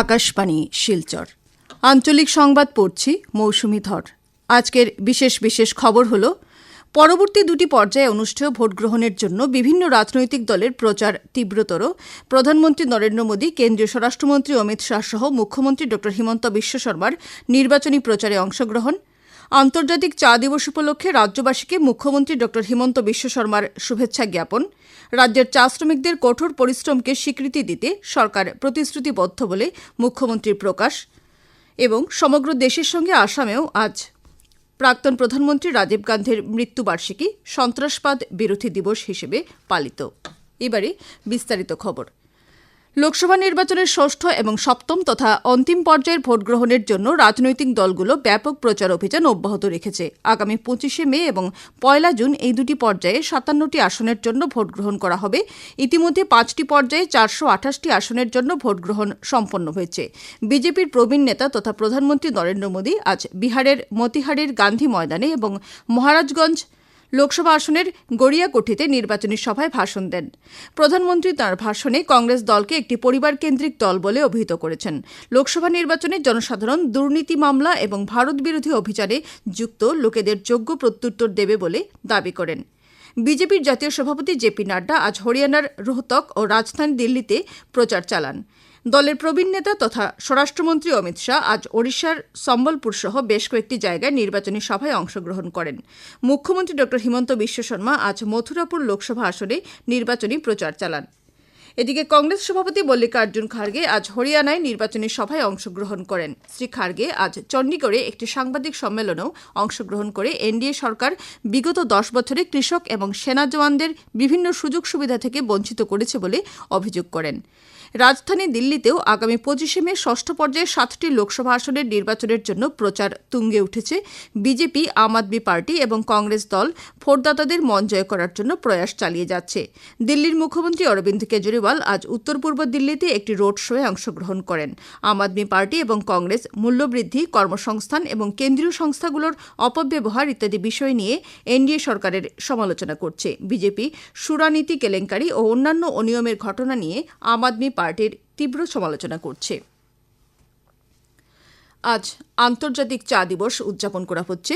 আকাশবাণী, শিলচর। আঞ্চলিক সংবাদ পড়ছি মৌসুমি ধর। আজকের বিশেষ বিশেষ খবর হল, পরবর্তী দুটি পর্যায়ে অনুষ্ঠেয় ভোট গ্রহণের জন্য বিভিন্ন রাজনৈতিক দলের প্রচার তীব্রতর। প্রধানমন্ত্রী নরেন্দ্র মোদী, কেন্দ্রীয় স্বরাষ্ট্রমন্ত্রী অমিত শাহ সহ মুখ্যমন্ত্রী ড হিমন্ত বিশ্ব শর্মার নির্বাচনী প্রচারে অংশগ্রহণ। আন্তর্জাতিক চা দিবস উপলক্ষে রাজ্যবাসীকে মুখ্যমন্ত্রী ড হিমন্ত বিশ্ব শর্মার শুভেচ্ছা জ্ঞাপন। রাজ্যের চা শ্রমিকদের কঠোর পরিশ্রমকে স্বীকৃতি দিতে সরকার প্রতিশ্রুতিবদ্ধ বলে মুখ্যমন্ত্রীর প্রকাশ। এবং সমগ্র দেশের সঙ্গে আসামেও আজ প্রাক্তন প্রধানমন্ত্রী রাজীব গান্ধীর মৃত্যুবার্ষিকী সন্ত্রাসবাদ বিরোধী দিবস হিসেবে পালিত। এবারে বিস্তারিত খবর। লোকসভা নির্বাচনের ষষ্ঠ এবং সপ্তম তথা অন্তিম পর্যায়ের ভোট গ্রহণের জন্য রাজনৈতিক দলগুলো ব্যাপক প্রচার অভিযান অব্যাহত রেখেছে। আগামী পঁচিশে মে এবং পয়লা জুন এই দুটি পর্যায়ে সাতান্নটি আসনের জন্য ভোট গ্রহণ করা হবে। ইতিমধ্যে পাঁচটি পর্যায়ে চারশো আঠাশটি আসনের জন্য ভোট গ্রহণ সম্পন্ন হয়েছে। বিজেপির প্রবীণ নেতা তথা প্রধানমন্ত্রী নরেন্দ্র মোদী আজ বিহারের মতিহারের গান্ধী ময়দানে এবং মহারাজগঞ্জ লোকসভা আসনের গড়িয়াকঠিতে নির্বাচনী সভায় ভাষণ দেন। প্রধানমন্ত্রী তাঁর ভাষণে কংগ্রেস দলকে একটি পরিবার কেন্দ্রিক দল বলে অভিহিত করেছেন। লোকসভা নির্বাচনে জনসাধারণ দুর্নীতি মামলা এবং ভারত বিরোধী অভিযানে যুক্ত লোকেদের যোগ্য প্রত্যুত্তর দেবে বলে দাবি করেন। বিজেপির জাতীয় সভাপতি জেপি নাড্ডা আজ হরিয়ানার রোহতক ও রাজধানী দিল্লিতে প্রচার চালান। দলের প্রবীণ নেতা তথা স্বরাষ্ট্রমন্ত্রী অমিত শাহ আজ ওড়িশার সম্বলপুর সহ বেশ কয়েকটি জায়গায় নির্বাচনী সভায় অংশগ্রহণ করেন। মুখ্যমন্ত্রী ড হিমন্ত বিশ্ব শর্মা আজ মথুরাপুর লোকসভা আসনে নির্বাচনী প্রচার চালান। এদিকে কংগ্রেস সভাপতি মল্লিকার্জুন খার্গে আজ হরিয়ানায় নির্বাচনী সভায় অংশগ্রহণ করেন। শ্রী খার্গে আজ চণ্ডীগড়ে একটি সাংবাদিক সম্মেলনেও অংশগ্রহণ করে এনডিএ সরকার বিগত দশ বছরে কৃষক এবং সেনা জওয়ানদের বিভিন্ন সুযোগ সুবিধা থেকে বঞ্চিত করেছে বলে অভিযোগ করেন। রাজধানী দিল্লিতেও আগামী পঁচিশে মে ষষ্ঠ পর্যায়ে সাতটি লোকসভা আসনের নির্বাচনের জন্য প্রচার তুঙ্গে উঠেছে। বিজেপি, আম আদমি পার্টি এবং কংগ্রেস দল ভোটদাতাদের মন জয় করার জন্য প্রয়াস চালিয়ে যাচ্ছে। দিল্লির মুখ্যমন্ত্রী অরবিন্দ কেজরিওয়াল আজ উত্তর পূর্ব দিল্লিতে একটি রোড শোয়ে অংশগ্রহণ করেন। আম আদমি পার্টি এবং কংগ্রেস মূল্যবৃদ্ধি, কর্মসংস্থান এবং কেন্দ্রীয় সংস্থাগুলোর অপব্যবহার ইত্যাদি বিষয় নিয়ে এনডিএ সরকারের সমালোচনা করছে। বিজেপি, সুরানীতি কেলেঙ্কারি ও অন্যান্য অনিয়মের ঘটনা নিয়ে আম আদমি পার্টির তীব্র সমালোচনা করছে। আজ আন্তর্জাতিক চা দিবস উদযাপন করা হচ্ছে।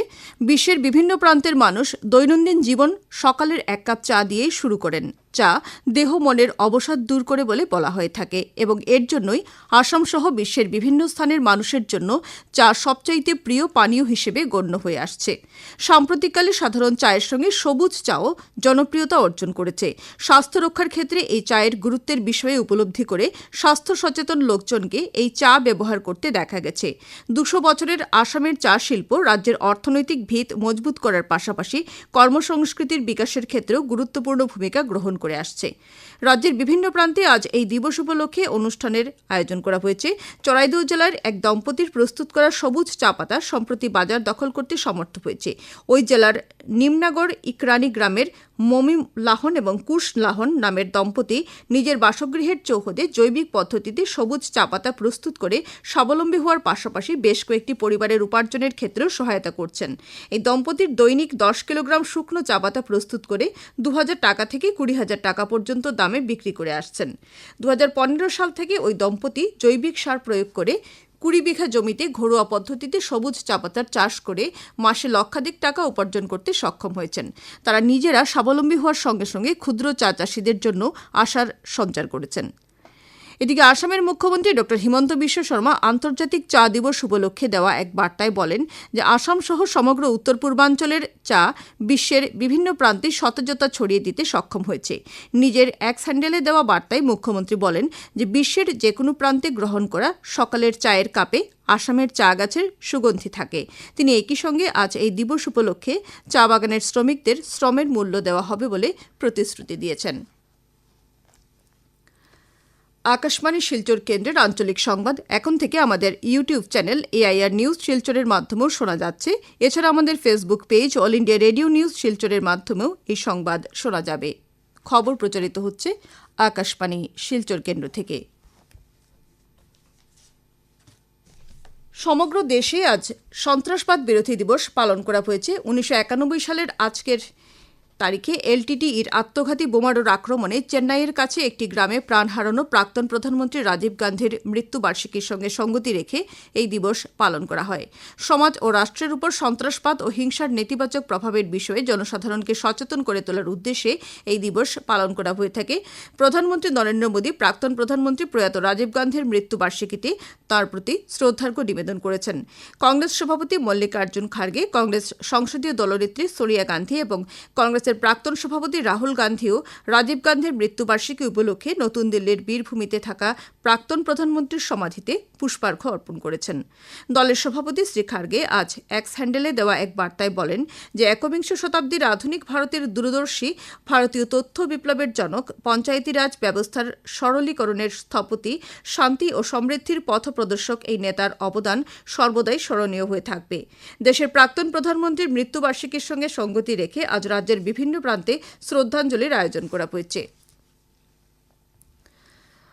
বিশ্বের বিভিন্ন প্রান্তের মানুষ দৈনন্দিন জীবন সকালের এক কাপ চা দিয়েই শুরু করেন। চা দেহ মনের অবসাদ দূর করে বলে বলা হয়ে থাকে এবং এর জন্যই আসাম সহ বিশ্বের বিভিন্ন স্থানের মানুষের জন্য চা সবচাইতে প্রিয় পানীয় হিসেবে গণ্য হয়ে আসছে। সাম্প্রতিককালে সাধারণ চায়ের সঙ্গে সবুজ চাও জনপ্রিয়তা অর্জন করেছে। স্বাস্থ্য রক্ষার ক্ষেত্রে এই চায়ের গুরুত্বের বিষয়ে উপলব্ধি করে স্বাস্থ্য সচেতন লোকজনকে এই চা ব্যবহার করতে দেখা গেছে। দুশো বছরের আসামের চা শিল্প রাজ্যের অর্থনৈতিক ভিত মজবুত করার পাশাপাশি কর্মসংস্কৃতির বিকাশের ক্ষেত্রেও গুরুত্বপূর্ণ ভূমিকা গ্রহণ করে আসছে। রাজ্যের বিভিন্ন প্রান্তে আজ এই দিবস উপলক্ষে অনুষ্ঠানের আয়োজন করা হয়েছে। চড়াইদৌ জেলার এক দম্পতির প্রস্তুত করা সবুজ চা পাতা সম্প্রতি বাজার দখল করতে সমর্থ হয়েছে। ওই জেলার নিমনাগর ইকরানি গ্রামের মমিম লাহন এবং কুশ লাহন নামের দম্পতি নিজের বাসগৃহের চৌহদে জৈবিক পদ্ধতিতে সবুজ চা পাতা প্রস্তুত করে স্বাবলম্বী হওয়ার পাশাপাশি বেশ কয়েকটি পরিবারের উপার্জনের ক্ষেত্রেও সহায়তা করছেন। এই দম্পতির দৈনিক দশ কিলোগ্রাম শুকনো চা পাতা প্রস্তুত করে দু হাজার টাকা থেকে কুড়ি হাজার টাকা পর্যন্ত দামে বিক্রি করে আসছেন। দু হাজার পনেরো সাল থেকে ওই দম্পতি জৈবিক সার প্রয়োগ করে কুড়ি বিঘা জমিতে ঘরোয়া পদ্ধতিতে সবুজ চাপাতার চাষ করে মাসে লক্ষাধিক টাকা উপার্জন করতে সক্ষম হয়েছেন। তারা নিজেরা স্বাবলম্বী হওয়ার সঙ্গে সঙ্গে ক্ষুদ্র চা চাষিদের জন্য আশার সঞ্চার করেছেন। এদিকে আসামের মুখ্যমন্ত্রী ড হিমন্ত বিশ্ব শর্মা আন্তর্জাতিক চা দিবস উপলক্ষে দেওয়া এক বার্তায় বলেন যে আসাম সহ সমগ্র উত্তর পূর্বাঞ্চলের চা বিশ্বের বিভিন্ন প্রান্তে সতেজতা ছড়িয়ে দিতে সক্ষম হয়েছে। নিজের এক স্যান্ডেলে দেওয়া বার্তায় মুখ্যমন্ত্রী বলেন যে বিশ্বের যে কোনো প্রান্তে গ্রহণ করা সকালের চায়ের কাপে আসামের চা গাছের সুগন্ধি থাকে। তিনি একই সঙ্গে আজ এই দিবস উপলক্ষে চা বাগানের শ্রমিকদের শ্রমের মূল্য দেওয়া হবে বলে প্রতিশ্রুতি দিয়েছেন। আকাশবাণী শিলচর কেন্দ্রের আঞ্চলিক সংবাদ। এখন থেকে আমাদের ইউটিউব চ্যানেল এআইআর নিউজ শিলচরের মাধ্যমেও শোনা যাচ্ছে। এছাড়া আমাদের Facebook page All India Radio news শিলচরের মাধ্যমেও এই সংবাদ শোনা যাবে। খবর প্রচারিত হচ্ছে আকাশবাণী শিলচর কেন্দ্র থেকে। সমগ্র দেশে আজ সন্ত্রাসবাদ বিরোধী দিবস পালন করা হয়েছে। উনিশশো একানব্বই সালের আজকের তারিখে এলটিটিইর আত্মঘাতী বোমারুর আক্রমণে চেন্নাইয়ের কাছে একটি গ্রামে প্রাণ হারানো প্রাক্তন প্রধানমন্ত্রী রাজীব গান্ধীর মৃত্যুবার্ষিকীর সঙ্গে সঙ্গতি রেখে এই দিবস পালন করা হয়। সমাজ ও রাষ্ট্রের উপর সন্ত্রাসবাদ ও হিংসার নেতিবাচক প্রভাবের বিষয়ে জনসাধারণকে সচেতন করে তোলার উদ্দেশ্যে এই দিবস পালন করা হয়ে থাকে। প্রধানমন্ত্রী নরেন্দ্র মোদী প্রাক্তন প্রধানমন্ত্রী প্রয়াত রাজীব গান্ধীর মৃত্যুবার্ষিকীতে তার প্রতি শ্রদ্ধার্ঘ্য নিবেদন করেছেন। কংগ্রেস সভাপতি মল্লিকার্জুন খার্গে, কংগ্রেস সংসদীয় দলনেত্রী সোনিয়া গান্ধী এবং কংগ্রেসের প্রাক্তন সভাপতি রাহুল গান্ধীও রাজীব গান্ধীর মৃত্যুবার্ষিকী উপলক্ষে নতুন দিল্লির বীরভূমিতে থাকা প্রাক্তন প্রধানমন্ত্রীর সমাধিতে পুষ্পার্ঘ্য অর্পণ করেছেন। দলের সভাপতি শ্রী খার্গে আজ এক্স হ্যান্ডেলে দেওয়া এক বার্তায় বলেন যে, একবিংশ শতাব্দীর আধুনিক ভারতের দূরদর্শী ভারতীয় তথ্য বিপ্লবের জনক পঞ্চায়েতি রাজ ব্যবস্থার সরলীকরণের স্থপতি, শান্তি ও সমৃদ্ধির পথপ্রদর্শক এই নেতার অবদান সর্বদাই স্মরণীয় হয়ে থাকবে। দেশের প্রাক্তন প্রধানমন্ত্রীর মৃত্যুবার্ষিকীর সঙ্গে সঙ্গতি রেখে আজ রাজ্যের বিভিন্ন প্রান্তে শ্রদ্ধাঞ্জলির আয়োজন করা হয়েছে।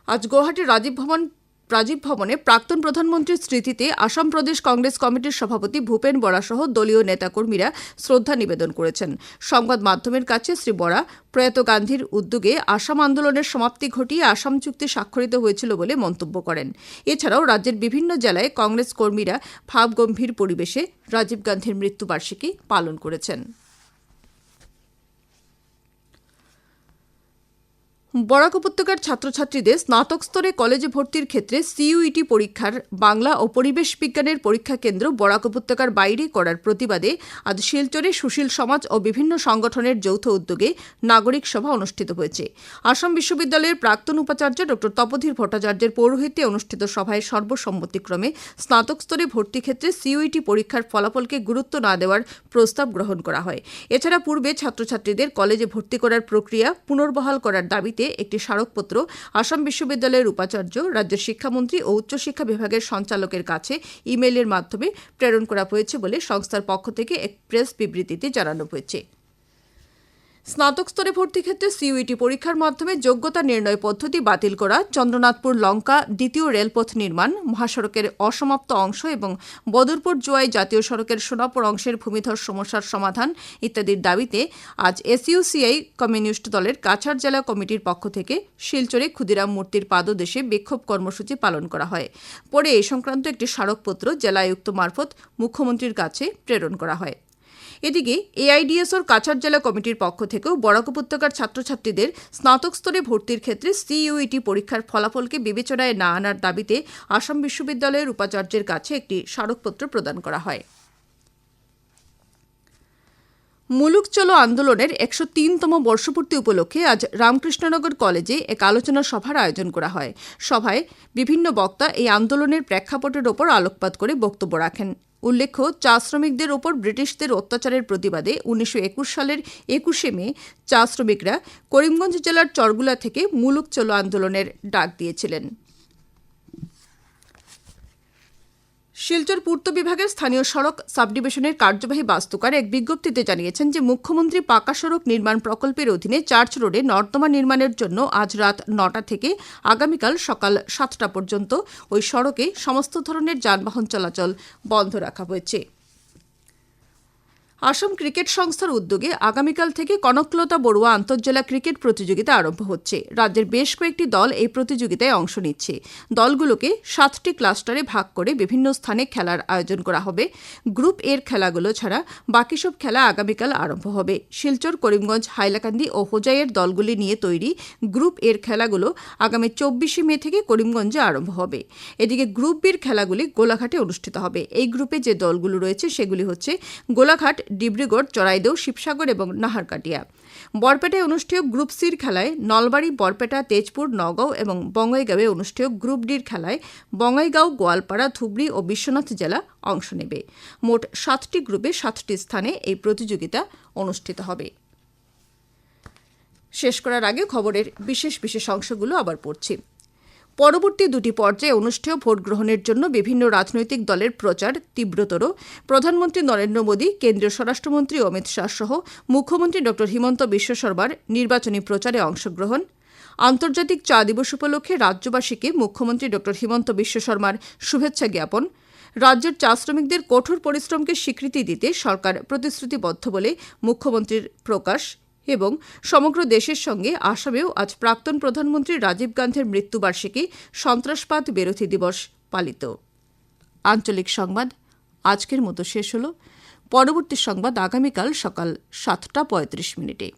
আজ গুয়াহাটির রাজীব ভবন, রাজীব ভবনে প্রাক্তন প্রধানমন্ত্রীর স্মৃতিতে আসাম প্রদেশ কংগ্রেস কমিটির সভাপতি ভূপেন বরা সহ দলীয় নেতাকর্মীরা শ্রদ্ধা নিবেদন করেছেন। সংবাদ মাধ্যমের কাছে শ্রী বরা, প্রয়াত গান্ধীর উদ্যোগে আসাম আন্দোলনের সমাপ্তি ঘটিয়ে আসাম চুক্তি স্বাক্ষরিত হয়েছিল বলে মন্তব্য করেন। এছাড়াও রাজ্যের বিভিন্ন জেলায় কংগ্রেস কর্মীরা ভাবগম্ভীর পরিবেশে রাজীব গান্ধীর মৃত্যুবার্ষিকী পালন করেছেন। বরাক উপত্যকার ছাত্রছাত্রীদের স্নাতক স্তরে কলেজে ভর্তির ক্ষেত্রে সিইউইটি পরীক্ষার বাংলা ও পরিবেশ বিজ্ঞানের পরীক্ষা কেন্দ্র বরাক উপত্যকার বাইরে করার প্রতিবাদে আজ শিলচরে সুশীল সমাজ ও বিভিন্ন সংগঠনের যৌথ উদ্যোগে নাগরিক সভা অনুষ্ঠিত হয়েছে। আসাম বিশ্ববিদ্যালয়ের প্রাক্তন উপাচার্য ড. তপধীর ভট্টাচার্যের পৌরোহিত্যে অনুষ্ঠিত সভায় সর্বসম্মতিক্রমে স্নাতক স্তরে ভর্তি ক্ষেত্রে সিইউইটি পরীক্ষার ফলাফলকে গুরুত্ব না দেওয়ার প্রস্তাব গ্রহণ করা হয়। এছাড়া পূর্বে ছাত্রছাত্রীদের কলেজে ভর্তি করার প্রক্রিয়া পুনর্বহাল করার দাবিতে একটি স্মারকপত্র আসাম বিশ্ববিদ্যালয়ের উপাচার্য, রাজ্যের শিক্ষামন্ত্রী ও উচ্চশিক্ষা বিভাগের সঞ্চালকের কাছে ইমেইলের মাধ্যমে প্রেরণ করা হয়েছে বলে সংস্থার পক্ষ থেকে এক প্রেস বিবৃতিতে জানানো হয়েছে। স্নাতক স্তরে ভর্তি ক্ষেত্রে সিইউইটি পরীক্ষার মাধ্যমে যোগ্যতা নির্ণয় পদ্ধতি বাতিল করা, চন্দ্রনাথপুর লঙ্কা দ্বিতীয় রেলপথ নির্মাণ, মহাসড়কের অসমাপ্ত অংশ এবং বদরপুর জোয়াই জাতীয় সড়কের সোনাপুর অংশের ভূমিধর সমস্যার সমাধান ইত্যাদির দাবিতে আজ এসইউসিআই কমিউনিস্ট দলের কাছাড় জেলা কমিটির পক্ষ থেকে শিলচরে ক্ষুদিরাম মূর্তির পাদদেশে বিক্ষোভ কর্মসূচি পালন করা হয়। পরে এই সংক্রান্ত একটি স্মারকপত্র জেলা আয়ুক্ত মারফত মুখ্যমন্ত্রীর কাছে প্রেরণ করা হয়। এদিকে এআইডিএসওর কাছাড় জেলা কমিটির পক্ষ থেকেও বরাক উপত্যকার ছাত্রছাত্রীদের স্নাতক স্তরে ভর্তির ক্ষেত্রে সিইউইটি পরীক্ষার ফলাফলকে বিবেচনায় না আনার দাবিতে আসাম বিশ্ববিদ্যালয়ের উপাচার্যের কাছে একটি স্মারকপত্র প্রদান করা হয়। মুলুক চলো আন্দোলনের একশো তিনতম বর্ষপূর্তি উপলক্ষে আজ রামকৃষ্ণনগর কলেজে এক আলোচনা সভার আয়োজন করা হয়। সভায় বিভিন্ন বক্তা এই আন্দোলনের প্রেক্ষাপটের ওপর আলোকপাত করে বক্তব্য রাখেন। উল্লেখ্য, চা শ্রমিকদের ওপর ব্রিটিশদের অত্যাচারের প্রতিবাদে উনিশশো একুশ সালের একুশে মে চা শ্রমিকরা করিমগঞ্জ জেলার চরগুলা থেকে মুলুক চলো আন্দোলনের ডাক দিয়েছিলেন। শিলচর পূর্ত বিভাগের স্থানীয় সড়ক সাবডিভিশনের কার্যবাহী বাস্তুকার এক বিজ্ঞপ্তিতে জানিয়েছেন যে মুখ্যমন্ত্রী পাকা সড়ক নির্মাণ প্রকল্পের অধীনে চার্চ রোডে নর্দমা নির্মাণের জন্য আজ রাত নটা থেকে আগামীকাল সকাল সাতটা পর্যন্ত ওই সড়কে সমস্ত ধরনের যানবাহন চলাচল বন্ধ রাখা হয়েছে। আসাম ক্রিকেট সংস্থার উদ্যোগে আগামীকাল থেকে কনকলতা বড়ুয়া আন্তর্জেলা ক্রিকেট প্রতিযোগিতা আরম্ভ হচ্ছে। রাজ্যের বেশ কয়েকটি দল এই প্রতিযোগিতায় অংশ নিচ্ছে। দলগুলোকে সাতটি ক্লাস্টারে ভাগ করে বিভিন্ন স্থানে খেলার আয়োজন করা হবে। গ্রুপ এর খেলাগুলো ছাড়া বাকি সব খেলা আগামীকাল আরম্ভ হবে। শিলচর, করিমগঞ্জ, হাইলাকান্দি ও হোজাইয়ের দলগুলি নিয়ে তৈরি গ্রুপ এর খেলাগুলো আগামী চব্বিশে মে থেকে করিমগঞ্জে আরম্ভ হবে। এদিকে গ্রুপ বির খেলাগুলি গোলাঘাটে অনুষ্ঠিত হবে। এই গ্রুপে যে দলগুলো রয়েছে সেগুলি হচ্ছে গোলাঘাট ডিব্রুগড় চড়াইদেও শিবসাগর এবং নাহারকাটিয়া। বরপেটায় অনুষ্ঠেয় গ্রুপ সির খেলায় নলবাড়ি, বরপেটা, তেজপুর, নগাঁও এবং বঙ্গাইগাঁওয়ে অনুষ্ঠেয় গ্রুপ ডির খেলায় বঙ্গাইগাঁও, গোয়ালপাড়া, ধুবড়ি ও বিশ্বনাথ জেলা অংশ নেবে। মোট সাতটি গ্রুপে সাতটি স্থানে এই প্রতিযোগিতা অনুষ্ঠিত হবে। শেষ করার আগে খবরের বিশেষ বিশেষ অংশগুলো আবার পড়ছি। পরবর্তী দুটি পর্যায়ে অনুষ্ঠেয় ভোট গ্রহণের জন্য বিভিন্ন রাজনৈতিক দলের প্রচার তীব্রতর। প্রধানমন্ত্রী নরেন্দ্র মোদী, কেন্দ্রীয় স্বরাষ্ট্রমন্ত্রী অমিত শাহ সহ মুখ্যমন্ত্রী ড হিমন্ত বিশ্ব শর্মার নির্বাচনী প্রচারে অংশগ্রহণ। আন্তর্জাতিক চা দিবস উপলক্ষে রাজ্যবাসীকে মুখ্যমন্ত্রী ড হিমন্ত বিশ্ব শর্মার শুভেচ্ছা জ্ঞাপন। রাজ্যের চা শ্রমিকদের কঠোর পরিশ্রমকে স্বীকৃতি দিতে সরকার প্রতিশ্রুতিবদ্ধ বলে মুখ্যমন্ত্রীর প্রকাশ। এবং সমগ্র দেশের সঙ্গে আসামেও আজ প্রাক্তন প্রধানমন্ত্রী রাজীব গান্ধীর মৃত্যুবার্ষিকী সন্ত্রাসবাদ বিরোধী দিবস পালিত। আঞ্চলিক সংবাদ, আজকের মতো শেষ হল। পরবর্তী সংবাদ আগামীকাল সকাল সাতটা পঁয়ত্রিশ মিনিটে।